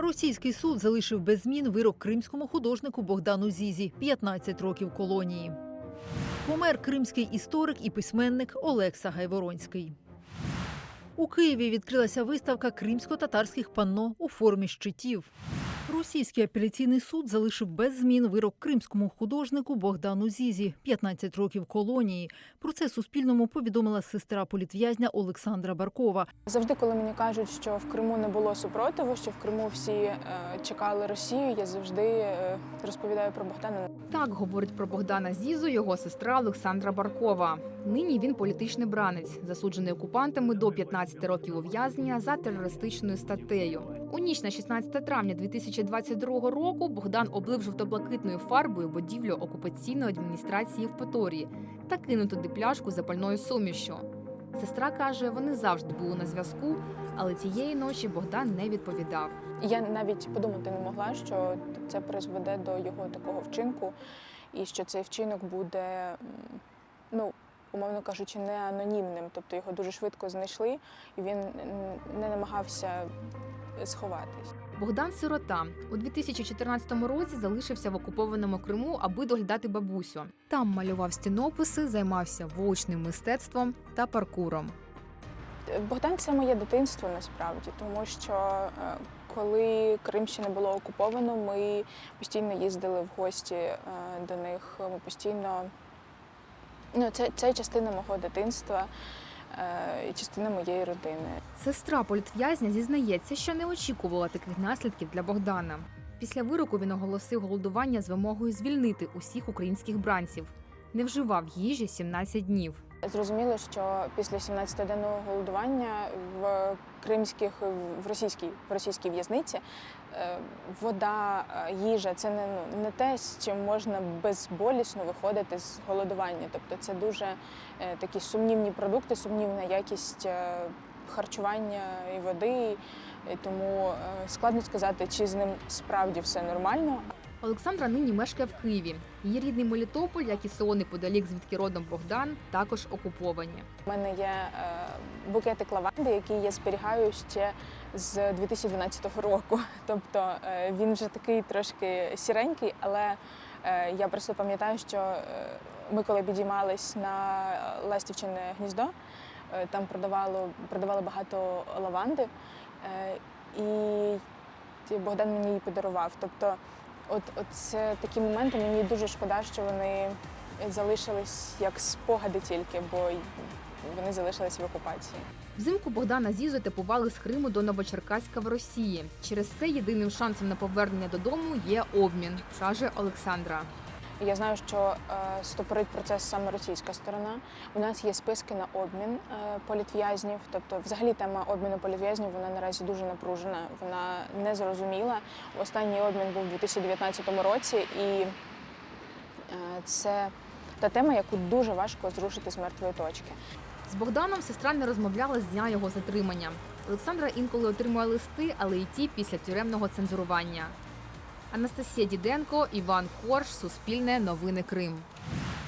Російський суд залишив без змін вирок кримському художнику Богдану Зізі 15 років колонії. Помер кримський історик і письменник Олекса Гайворонський. У Києві відкрилася виставка кримсько-татарських панно у формі щитів. Російський апеляційний суд залишив без змін вирок кримському художнику Богдану Зізі 15 років колонії. Про це Суспільному повідомила сестра політв'язня Олександра Баркова. Завжди, коли мені кажуть, що в Криму не було супротиву, що в Криму всі е, чекали Росію, я завжди е, розповідаю про Богдана. Так говорить про Богдана Зізу його сестра Олександра Баркова. Нині він політичний бранець, засуджений окупантами до 15 років ув'язнення за терористичною статтею. У ніч на 16 травня 2022 року Богдан облив жовто-блакитною фарбою будівлю окупаційної адміністрації в Поторії та кинув туди пляшку запальною сумішю. Сестра каже, вони завжди були на зв'язку, але тієї ночі Богдан не відповідав. Я навіть подумати не могла, що це призведе до його такого вчинку, і що цей вчинок буде, ну умовно кажучи, не анонімним. Тобто його дуже швидко знайшли, і він не намагався сховатись. Богдан Сирота у 2014 році залишився в окупованому Криму, аби доглядати бабусю. Там малював стінописи, займався вуличним мистецтвом та паркуром. Богдан це моє дитинство насправді, тому що е, коли Крим ще не було окуповано, ми постійно їздили в гості е, до них. Ми постійно ну, це, це частина мого дитинства е, і частина моєї родини. Сестра політв'язня зізнається, що не очікувала таких наслідків для Богдана. Після вироку він оголосив голодування з вимогою звільнити усіх українських бранців. Не вживав їжі 17 днів. Зрозуміло, що після 17-денного голодування в кримських в російській в російській в'язниці е, вода, е, їжа це не ну не те, з чим можна безболісно виходити з голодування. Тобто це дуже е, такі сумнівні продукти, сумнівна якість харчування і води. І тому складно сказати, чи з ним справді все нормально. Олександра нині мешкає в Києві. Її рідний Мелітополь, як і село неподалік, звідки родом Богдан, також окуповані. У мене є е, букетик лаванди, який я зберігаю ще з 2012 року. Тобто е, він вже такий трошки сіренький, але е, я просто пам'ятаю, що ми коли підіймались на Ластівчине гніздо, там продавало, продавали багато лаванди, і Богдан мені її подарував. Тобто, от, от це такі моменти, мені дуже шкода, що вони залишились як спогади тільки, бо вони залишились в окупації. Взимку Богдана Зізо типували з Криму до Новочеркаська в Росії. Через це єдиним шансом на повернення додому є обмін, каже Олександра. Я знаю, що е, стопорить процес саме російська сторона. У нас є списки на обмін е, політв'язнів. Тобто, взагалі, тема обміну політв'язнів вона наразі дуже напружена, вона незрозуміла. Останній обмін був у 2019 році, і е, це та тема, яку дуже важко зрушити з мертвої точки. З Богданом сестра не розмовляла з дня його затримання. Олександра інколи отримує листи, але й ті після тюремного цензурування. Анастасія Діденко, Іван Корж, Суспільне, Новини Крим.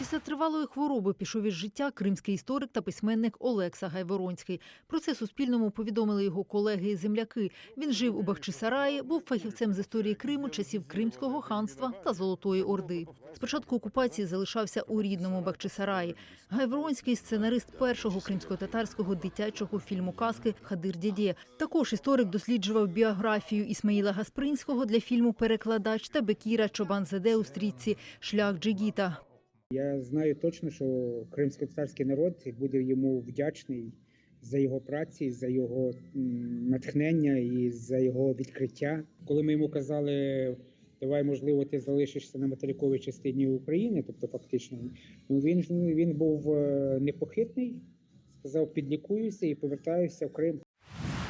Після тривалої хвороби пішов із життя кримський історик та письменник Олекса Гайворонський. Про це Суспільному повідомили його колеги і земляки. Він жив у Бахчисараї, був фахівцем з історії Криму, часів Кримського ханства та Золотої Орди. Спочатку окупації залишався у рідному Бахчисараї. Гайворонський – сценарист першого кримсько-татарського дитячого фільму казки Хадир Дєдє. Також історик досліджував біографію Ісмаїла Гаспринського для фільму Перекладач та Бекіра Чобанзаде у стрічці Шлях Джигіта. Я знаю точно, що кримсько-татарський народ буде йому вдячний за його праці, за його натхнення і за його відкриття. Коли ми йому казали, давай, можливо, ти залишишся на материковій частині України, тобто фактично, ну він він був е, непохитний, сказав, підлікуюся і повертаюся в Крим.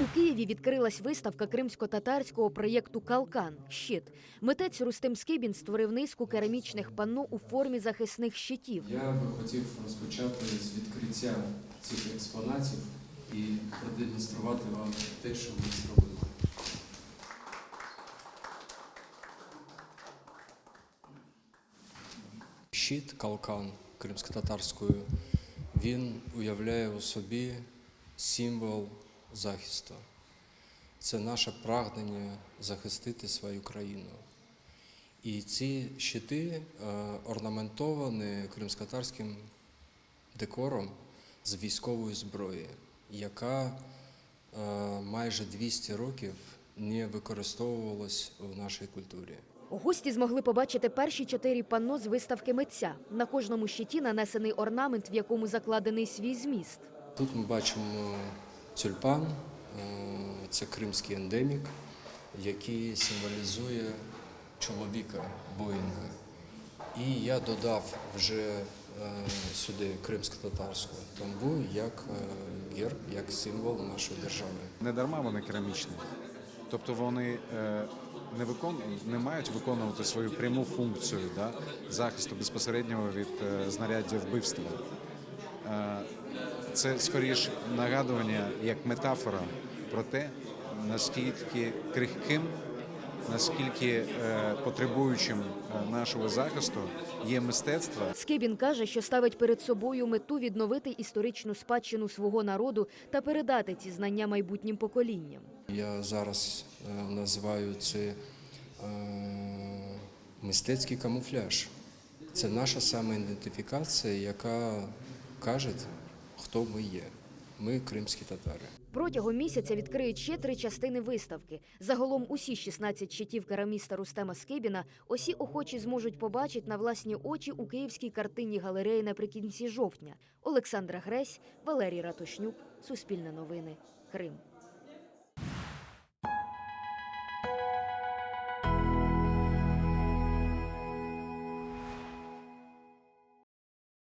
У Києві відкрилась виставка кримсько-татарського проєкту Калкан щит. Митець Рустем Скибін створив низку керамічних панно у формі захисних щитів. Я би хотів розпочати з відкриття цих експонатів і продемонструвати вам те, що ми зробили. Щит калкан кримсько-татарською, він уявляє у собі символ захисту. це наше прагнення захистити свою країну. І ці щити е, орнаментовані кримськотарським декором з військової зброї, яка е, майже 200 років не використовувалась у нашій культурі. Гості змогли побачити перші чотири панно з виставки митця. На кожному щиті нанесений орнамент, в якому закладений свій зміст. Тут ми бачимо тюльпан, е, це кримський ендемік, який символізує чоловіка, воїна. І я додав вже е, сюди кримсько-татарську тамбу як е, герб, як символ нашої держави. Не дарма вони керамічні. Тобто вони не, викон... не мають виконувати свою пряму функцію да, захисту безпосереднього від знаряддя вбивства. Це скоріш нагадування як метафора про те, наскільки крихким, наскільки е, потребуючим е, нашого захисту є мистецтво Скибін каже, що ставить перед собою мету відновити історичну спадщину свого народу та передати ці знання майбутнім поколінням. Я зараз е, називаю це е, мистецький камуфляж. Це наша самоідентифікація, яка каже, хто ми є. Ми кримські татари. Протягом місяця відкриють ще три частини виставки. Загалом усі 16 щитів кераміста Рустема Скибіна усі охочі зможуть побачити на власні очі у київській картинній галереї наприкінці жовтня. Олександра Гресь, Валерій Ратушнюк, Суспільне новини, Крим.